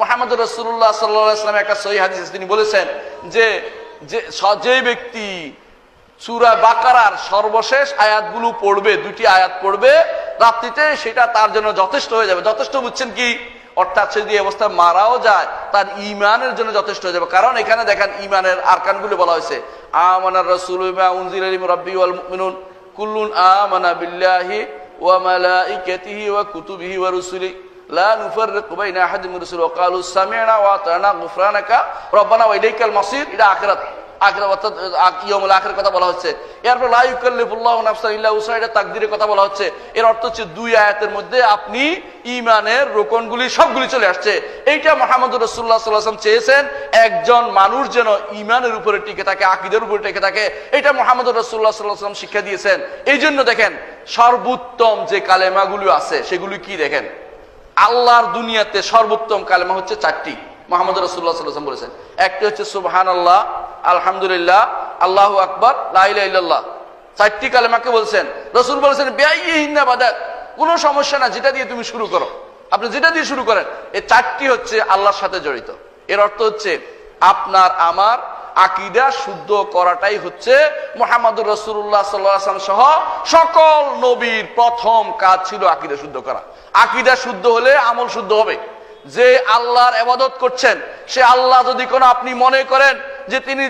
মোহাম্মদ রসুল্লাহ সাল্লাম একটা সহি হাদিস তিনি বলেছেন যে যে ব্যক্তি সুরা বাকারার সর্বশেষ আয়াতগুলো পড়বে দুটি আয়াত পড়বে, রাত্রিতে সেটা তার জন্য যথেষ্ট হয়ে যাবে। যথেষ্ট বুঝছেন কি? অর্থাৎ সে যদি এই অবস্থায় মারাও যায়, তার ইমানের জন্য যথেষ্ট হয়ে যাবে। কারণ এখানে দেখেন ইমানের আরকানগুলো বলা হয়েছে, আমানার রসুল কুল্লুন আমানা বিল্লাহি ওয়া মালাইকাতিহি ওয়া কুতুবিহি ওয়া রুসুলি। لا نفرق بين احد من الرسل وقالوا سمعنا واطعنا غفرانك ربنا واليك المصير الى আখিরাত আখিরাত অর্থাৎ ইয়াউমুল আখির কথা বলা হচ্ছে এরপর লা ইউকাল্লিফুল্লাহু নাফসান ইল্লা উসা এটা তাকদীরের কথা বলা হচ্ছে এর অর্থ হচ্ছে দুই আয়াতের মধ্যে আপনি ঈমানের রোকনগুলি সবগুলি চলে আসছে এইটা মুহাম্মদ রাসূলুল্লাহ সাল্লাল্লাহু আলাইহি ওয়াসাল্লাম চেয়েছেন একজন মানুষ যেন ঈমানের উপরে টিকে থাকে আকীদার উপরে টিকে থাকে এটা মুহাম্মদ রাসূলুল্লাহ সাল্লাল্লাহু আলাইহি ওয়াসাল্লাম শিক্ষা দিয়েছেন এই জন্য দেখেন সর্বোত্তম যে কালেমাগুলো আছে সেগুলি কি দেখেন আল্লাহর দুনিয়াতে সর্বোত্তম কালেমা হচ্ছে চারটি। মোহাম্মদ রসুল্লাহ বলেছেন। একটি হচ্ছে সুবহান আল্লাহ আলহামদুলিল্লাহ, আল্লাহ আকবর লাইল্লাহ চারটি কালেমাকে বলছেন। রসুল বলেছেন বেআইহিন্না বাদাত। কোনো সমস্যা না, যেটা দিয়ে তুমি শুরু করো। আপনি যেটা দিয়ে শুরু করেন, এই চারটি হচ্ছে আল্লাহর সাথে জড়িত। এর অর্থ হচ্ছে, আপনার, আমার আকিদা শুদ্ধ করাটাই হচ্ছে মোহাম্মদুর রসুল্লাহ সাল্লাম সহ সকল নবীর প্রথম কাজ ছিল আকিদা শুদ্ধ করা। আকিদা শুদ্ধ হলে আমল শুদ্ধ হবে। যে আল্লাহর এবাদত করছেন, সে আল্লাহ যদি কোনো আপনি মনে করেন যে তিনি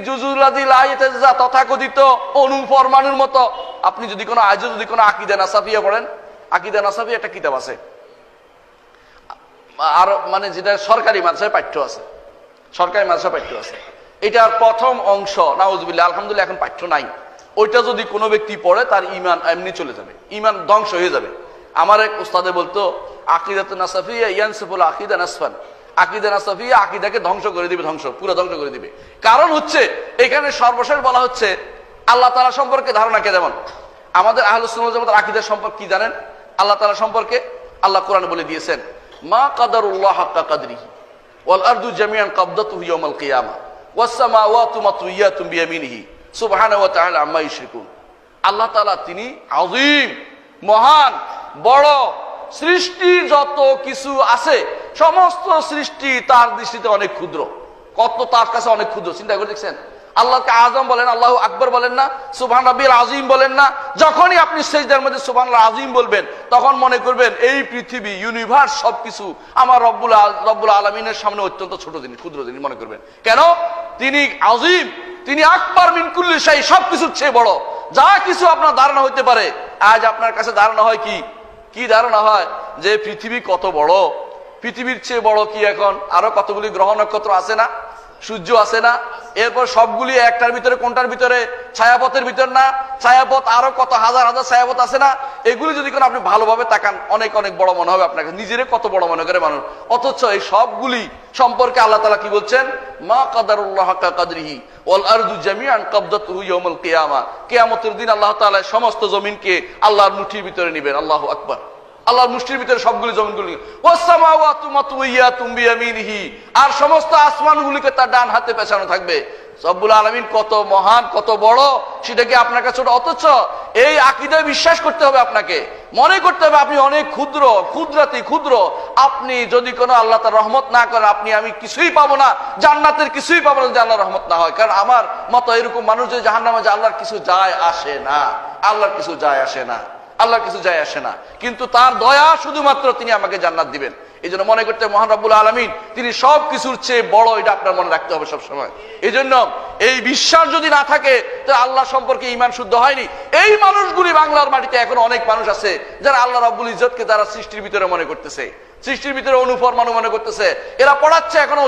তথাকথিত অনুপরমাণুর মতো, আপনি যদি কোনো আজ যদি কোনো আকিদা নাসাফিয়া পড়েন, আকিদা নাসাফি একটা কিতাব আছে। আর মানে যেটা সরকারি মাদ্রাসায় পাঠ্য আছে। সরকারি মাদ্রাসা পাঠ্য আছে। এটার প্রথম অংশ নাউজবিল্লা আলহামদুলিল্লাহ, এখন পাঠ্য নাই। ওইটা যদি কোনো ব্যক্তি পড়ে, তার ইমান এমনি চলে যাবে। ইমান ধ্বংস হয়ে যাবে। আমার এক উস্তাদে বলতো, আকিদাত আকিদা নাসফান। আকিদা নাসাফিয়া আকিদাকে ধ্বংস করে দিবে, ধ্বংস, পুরো ধ্বংস করে দিবে। কারণ হচ্ছে, এখানে সর্বশেষ বলা হচ্ছে, আল্লাহ তালা সম্পর্কে ধারণা কে যেমন? আমাদের আহলুসুল আকিদার সম্পর্কে কি জানেন? আল্লাহ তালা সম্পর্কে আল্লাহ কোরআন বলে দিয়েছেন, মা কাদারুল্লাহ হাক্কা কাদরিহি ওয়াল আরদু জামিয়ান কাবদাতুহু ইয়াউমাল কিয়ামা। আল্লাহ তাআলা তিনি আজিম মহান, বড়, সৃষ্টি যত কিছু আছে, সমস্ত সৃষ্টি তার দৃষ্টিতে অনেক ক্ষুদ্র। কত তার কাছে অনেক ক্ষুদ্র, চিন্তা করে দেখছেন? আল্লাহকে আজম বলেন, আল্লাহ আকবর বলেন না, সুবহান রাব্বিল আজিম বলেন না। যখনই আপনি সেজদার মধ্যে সুবহান আজিম বলবেন, তখন মনে করবেন, এই পৃথিবী ইউনিভার্স সবকিছু আমার রব্বুল রব্বুল আলমিনের সামনে অত্যন্ত ছোট জিনিস, ক্ষুদ্র জিনিস, মনে করবেন। কেন? তিনি আজিম তিনি আকবর মিনকুল্লি সাই সবকিছুর চেয়ে বড়। যা কিছু আপনার ধারণা হইতে পারে, আজ আপনার কাছে ধারণা হয় কি? কি ধারণা হয়? যে পৃথিবী কত বড়? পৃথিবীর চেয়ে বড় কি এখন? আরও কতগুলি গ্রহ নক্ষত্র আছে না? সূর্য আছে না, এরপর সবগুলি একটার ভিতরে, কোনটার ভিতরে? ছায়াপথের ভিতর না। ছায়াপথ আরও কত হাজার হাজার ছায়াপথ আছে না? এগুলি যদি কোনো আপনি ভালোভাবে তাকান, অনেক অনেক বড় মনে হবে আপনাকে। নিজেরে কত বড় মনে করে মানুষ। অথচ এই সবগুলি সম্পর্কে আল্লাহ তালা কি বলছেন? মা কাদারুল্লাহ কাদরিহি ওয়াল দিন আল্লাহ তাআলা সমস্ত জমিনকে আল্লাহর মুঠির ভিতরে নেবেন। আল্লাহু আকবার। আল্লাহর মুষ্টির ভিতরে সবগুলি জমিনগুলি। আর সমস্ত আসমানগুলিকে তার ডান হাতে পেছানো থাকবে। রব্বুল আলামিন কত মহান, কত বড়, সেটা কি আপনার কাছে অথচ? এই আকীদায় বিশ্বাস করতে হবে আপনাকে। মনে করতে হবে আপনি অনেক ক্ষুদ্র, ক্ষুদ্রাতি, ক্ষুদ্র। আপনি যদি কোনো আল্লাহ তার রহমত না করেন, আপনি আমি কিছুই পাবো না, জান্নাতের কিছুই পাবো না যদি আল্লাহর রহমত না হয়। কারণ আমার মতো এরকম মানুষ যে জাহান্নামে যে আল্লাহর কিছু যায় আসে না। আল্লাহর কিছু যায় আসে না। আল্লাহর কিছু যায় আসে না। কিন্তু তার দয়া শুধুমাত্র তিনি আমাকে জান্নাত দিবেন। এই জন্য মনে করতে মহান রব্বুল আলমিন, তিনি সব কিছুর চেয়ে বড় এটা আপনার মনে রাখতে হবে সবসময়। এই জন্য এই বিশ্বাস যদি না থাকে, তো আল্লাহ সম্পর্কে ইমান শুদ্ধ হয়নি। এই মানুষগুলি বাংলার মাটিতে এখন অনেক মানুষ আছে, যারা আল্লাহ রব্বুল ইজতকে তারা সৃষ্টির ভিতরে মনে করতেছে। সৃষ্টির ভিতরে অনুপরমাণু মনে করতেছে। এরা পড়াচ্ছে এখনও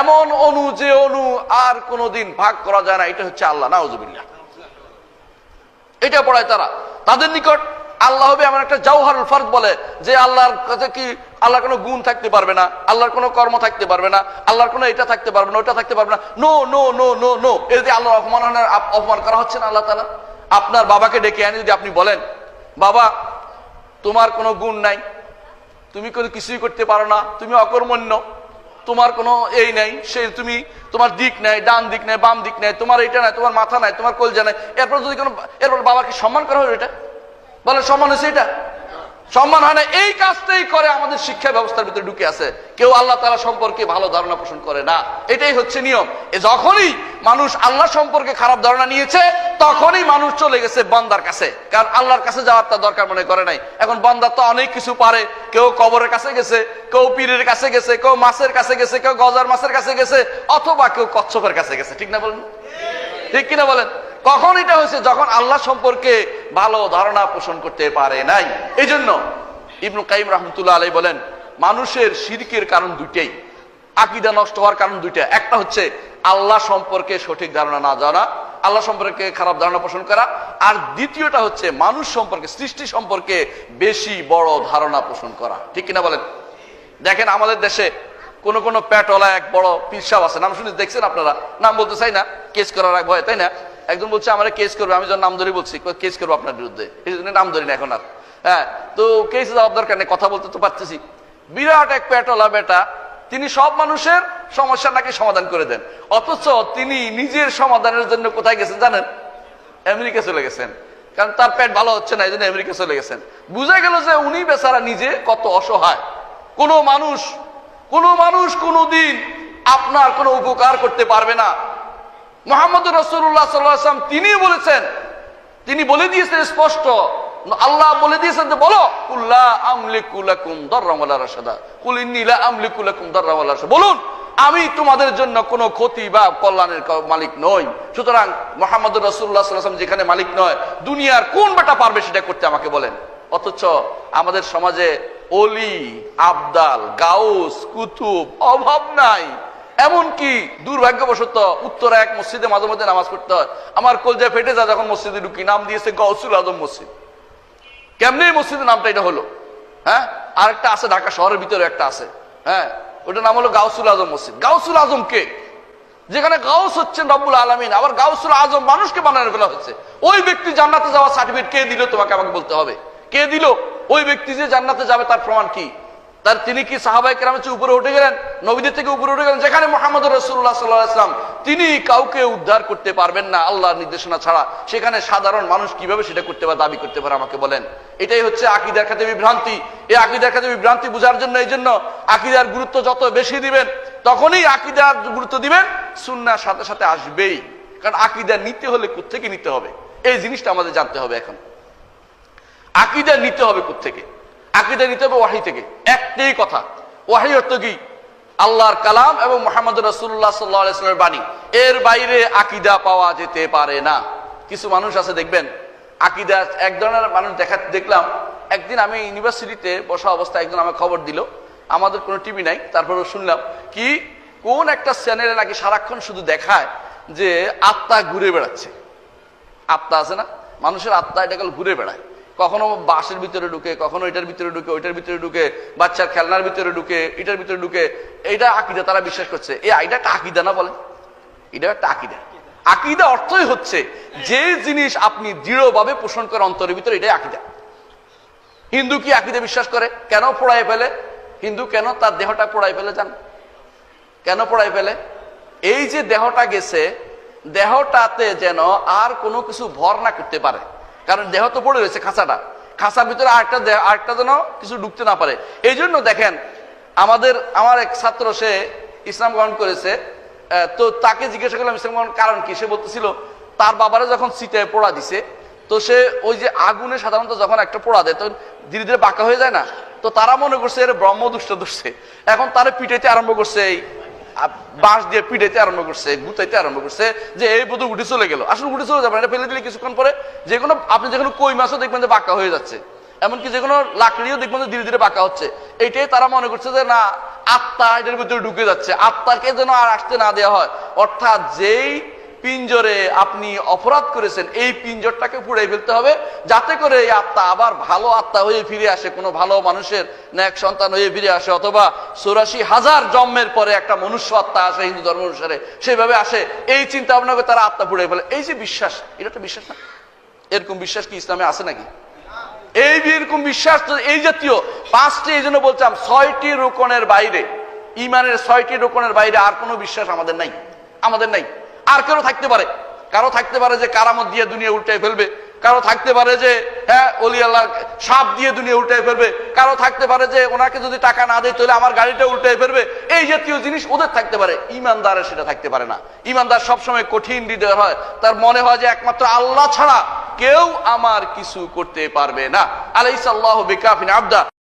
এমন অনু যে অনু আর কোনোদিন ভাগ করা যায় না, এটা হচ্ছে আল্লাহ, নাউজুবিল্লাহ। এটা পড়ায় তারা। তাদের নিকট আল্লাহ হবে এমন একটা জাওহারুল ফার্দ বলে যে আল্লাহর কাছে কি আল্লাহর কোনো গুণ থাকতে পারবে না, আল্লাহর কোনো কর্ম থাকতে পারবে না, আল্লাহর কোনো এটা থাকতে পারবে না, ওটা থাকতে পারবে না। No no no no no এর যদি আল্লাহর অপমাননার আপ- অপমান করা হচ্ছে না আল্লাহ তালা আপনার বাবাকে ডেকে আনি যদি আপনি বলেন, বাবা, তোমার কোনো গুণ নাই, তুমি কোনো কিছুই করতে পারো না, তুমি অকর্মণ্য। তোমার কোনো এই নাই, সে তুমি তোমার দিক নাই, ডান দিক নাই, বাম দিক নাই, তোমার এটা নাই, তোমার মাথা নাই, তোমার কলজা নাই। এরপর যদি কোনো এরপর বাবাকে সম্মান করা হলো এটা? বলে সম্মান হয়েছে এটা? সম্মান হয় না। এই কাজটাই করে আমাদের শিক্ষা ব্যবস্থার ভিতরে ঢুকে আছে। কেউ আল্লাহ তালা সম্পর্কে ভালো ধারণা পোষণ করে না। এটাই হচ্ছে নিয়ম। এ যখনই মানুষ আল্লাহ সম্পর্কে খারাপ ধারণা নিয়েছে, তখনই মানুষ চলে গেছে বন্দার কাছে। কারণ আল্লাহর কাছে যাওয়ার তার দরকার মনে করে নাই। এখন বন্দার তো অনেক কিছু পারে। কেউ কবরের কাছে গেছে, কেউ পীরের কাছে গেছে, কেউ মাছের কাছে গেছে, কেউ গজার মাছের কাছে গেছে, অথবা কেউ কচ্ছপের কাছে গেছে। ঠিক না বলেন? ঠিক কিনা বলেন? কখন এটা হয়েছে? যখন আল্লাহ সম্পর্কে ভালো ধারণা পোষণ করতে পারে নাই। এই জন্য ইবনু কাইম রহমতুল্লাহ আলাই বলেন, মানুষের শিরকের কারণ দুইটাই, আকিদা নষ্ট হওয়ার কারণ দুইটা। একটা হচ্ছে আল্লাহ সম্পর্কে সঠিক ধারণা না জানা, আল্লাহ সম্পর্কে খারাপ ধারণা পোষণ করা। আর দ্বিতীয়টা হচ্ছে মানুষ সম্পর্কে, সৃষ্টি সম্পর্কে বেশি বড় ধারণা পোষণ করা। ঠিক কিনা বলেন? দেখেন আমাদের দেশে কোন কোন প্যাটওয়ালা এক বড় পিসাব আছে। নাম শুনে দেখছেন আপনারা? নাম বলতে চাই না, কেস করার এক ভয়, তাই না? একজন বলছে, আমার কেস করবে। আমি যখন নাম ধরে বলছি কেস করব আপনার বিরুদ্ধে? এই জন্য নাম ধরি না এখন আর। হ্যাঁ তো কেস যাওয়ার দরকার নেই, কথা বলতে তো পারতেছি। বিরাট এক প্যাটওয়ালা বেটা, তিনি সব মানুষের সমস্যা নাকি সমাধান করে দেন। অথচ তিনি নিজের সমাধানের জন্য কোথায় গেছেন জানেন? আমেরিকা চলে গেছেন। কারণ তার পেট ভালো হচ্ছে না, এই জন্য আমেরিকা চলে গেছেন। বুঝা গেল যে উনি বেচারা নিজে কত অসহায়। কোনো মানুষ কোনো মানুষ কোনো দিন আপনার কোনো উপকার করতে পারবে না। মোহাম্মদ রসুল্লাহ সাল্লাম তিনি বলেছেন, তিনি বলে দিয়েছেন স্পষ্ট, আল্লাহ বলে দিয়েছেন যে বলো বলুন, আমি তোমাদের জন্য কোনো ক্ষতি বা কল্যাণের মালিক নই। সুতরাং মোহাম্মদ রসুল্লাহ সাল্লাম যেখানে মালিক নয়, দুনিয়ার কোন বেটা পারবে সেটা করতে আমাকে বলেন। অথচ আমাদের সমাজে অলি, আবদাল, গাউস, কুতুব অভাব নাই। এমনকি দুর্ভাগ্যবশত উত্তরা এক মসজিদে মাঝে মধ্যে নামাজ পড়তে হয়। আমার কলজায় ফেটে যায় যখন মসজিদে ঢুকি, নাম দিয়েছে গৌসুল আজম মসজিদ। কেমনি মসজিদের নামটা এটা হলো? হ্যাঁ? আরেকটা আছে ঢাকা শহরের ভিতরে একটা আছে। হ্যাঁ? ওটার নাম হলো গাউসুল আজম মসজিদ। গাউসুল আজম কে? যেখানে গাউস হচ্ছেন রব্বুল আলমিন। আবার গাউসুল আজম মানুষকে বানানো ফেলা হচ্ছে ওই ব্যক্তি জান্নাতে যাওয়ার সার্টিফিকেট কে দিল? তোমাকে আমাকে বলতে হবে। কে দিল? ওই ব্যক্তি যে জান্নাতে যাবে তার প্রমাণ কি? তার তিনি কি সাহাবাই উপরে উঠে গেলেন? নবীদের থেকে উপরে উঠে গেলেন। যেখানে মোহাম্মদ রসুল্লাহ সাল্লাহাম তিনি কাউকে উদ্ধার করতে পারবেন না আল্লাহর নির্দেশনা ছাড়া। সেখানে সাধারণ মানুষ কীভাবে সেটা করতে পারে, দাবি করতে পারে আমাকে বলেন। এটাই হচ্ছে আকিদার খাতে বিভ্রান্তি। এই আকিদার খাতে বিভ্রান্তি বোঝার জন্য এই জন্য আকিদার গুরুত্ব যত বেশি দিবেন, তখনই আকিদার গুরুত্ব দিবেন, সুন্নার সাথে সাথে আসবেই। কারণ আকিদা নিতে হলে কোথেকে নিতে হবে? এই জিনিসটা আমাদের জানতে হবে এখন। আকিদা নিতে হবে থেকে আকিদা নিতে হবে ওয়াহি থেকে। একটাই কথা। ওয়াহি অর্থ কি? আল্লাহর কালাম এবং মোহাম্মদ রসুল্লাহ সাল্লামের বাণী। এর বাইরে আকিদা পাওয়া যেতে পারে না। কিছু মানুষ আছে, দেখবেন, আকিদা এক ধরনের মানুষ দেখা, দেখলাম, একদিন আমি ইউনিভার্সিটিতে বসা অবস্থায় একজন আমাকে খবর দিল। আমাদের কোনো টিভি নাই তারপরে শুনলাম, কি? কোন একটা চ্যানেলে নাকি সারাক্ষণ শুধু দেখায় যে আত্মা ঘুরে বেড়াচ্ছে। আত্মা আছে না? মানুষের আত্মা এটা ঘুরে বেড়ায়। কখনো বাসের ভিতরে ঢুকে, কখনো এটার ভিতরে ঢুকে, ওইটার ভিতরে ঢুকে, বাচ্চার খেলনার ভিতরে ঢুকে, এটার ভিতরে ঢুকে এটা আকিদা তারা বিশ্বাস করছে। এই আইটা একটা আকিদা না বলে? এটা একটা আকিদা। আকিদা অর্থই হচ্ছে যে জিনিস আপনি দৃঢ়ভাবে পোষণ করে অন্তরের ভিতরে, এটাই আকিদা। হিন্দু কি আকিদা বিশ্বাস করে? কেন পোড়ায় ফেলে? হিন্দু কেন তার দেহটা পোড়ায় ফেলে জান? কেন পোড়ায় ফেলে? এই যে দেহটা গেছে, দেহটাতে যেন আর কোনো কিছু ভর না করতে পারে। কারণ দেহ তো পড়ে রয়েছে খাঁচাটা। খাঁচার ভিতরে আরেকটা দেহ, আরেকটা যেন কিছু ঢুকতে না পারে। এই জন্য দেখেন, আমাদের, আমার এক ছাত্র, সে ইসলাম গ্রহণ করেছে। তো তাকে জিজ্ঞাসা করলাম, ইসলাম গ্রহণ কারণ কি? সে বলতেছিল, তার বাবারা যখন সিটে পোড়া দিছে, তো সে ওই যে আগুনে সাধারণত যখন একটা পোড়া দেয়, তখন ধীরে ধীরে বাঁকা হয়ে যায় না? তো তারা মনে করছে, এর ব্রহ্ম দুষ্ট ধরছে। এখন তারা পিটাইতে আরম্ভ করছে এই বাঁশ দিয়ে পিঠাইতে আরম্ভ করছে, গুতাইতে আরম্ভ করছে, যে এই বোধ উঠে চলে গেল। আসলে উঠে চলে যাবে এটা ফেলে দিলে কিছুক্ষণ পরে যে কোনো আপনি যে কোনো কই মাছও দেখবেন যে বাঁকা হয়ে যাচ্ছে। এমনকি যে কোনো লাকড়িও দেখবেন যে ধীরে ধীরে বাঁকা হচ্ছে। এইটাই তারা মনে করছে যে, না, আত্মা এটার ভিতরে ঢুকে যাচ্ছে। আত্মাকে যেন আর আসতে না দেওয়া হয়। অর্থাৎ যেই পিঞ্জরে আপনি অপরাধ করেছেন, এই পিঞ্জরটাকে পুড়ে ফেলতে হবে, যাতে করে এই আত্মা আবার ভালো আত্মা হয়ে ফিরে আসে, কোনো ভালো মানুষের ন্যাক সন্তান হয়ে ফিরে আসে, অথবা চৌরাশি হাজার জন্মের পরে একটা মনুষ্য আত্মা আসে, হিন্দু ধর্ম অনুসারে, সেভাবে আসে, এই চিন্তা ভাবনা করে তারা আত্মা পুড়ে ফেলে। এই যে বিশ্বাস, এটা একটা বিশ্বাস না? এরকম বিশ্বাস কি ইসলামে আছে নাকি? এই এরকম বিশ্বাস তো এই জাতীয় পাঁচটি, এই জন্য বলছিলাম, ছয়টি রোকনের বাইরে, ইমানের ছয়টি রোকনের বাইরে আর কোনো বিশ্বাস আমাদের নাই আমাদের নাই। আর কেউ থাকতে পারে? কারও থাকতে পারে যে কারামত দিয়ে দুনিয়া উল্টে ফেলবে। কারও থাকতে পারে যে হ্যাঁ অলি আল্লাহ সাপ দিয়ে দুনিয়া উল্টে ফেলবে। কারও থাকতে পারে যে, ওনাকে যদি টাকা না দেয়, তাহলে আমার গাড়িটা উল্টে ফেলবে। এই জাতীয় জিনিস ওদের থাকতে পারে। ইমানদারের সেটা থাকতে পারে না। ইমানদার সবসময় কঠিন হৃদয় হয়। তার মনে হয় যে একমাত্র আল্লাহ ছাড়া কেউ আমার কিছু করতে পারবে না। আলাইসাল্লাহ বিকাফিন আবদা।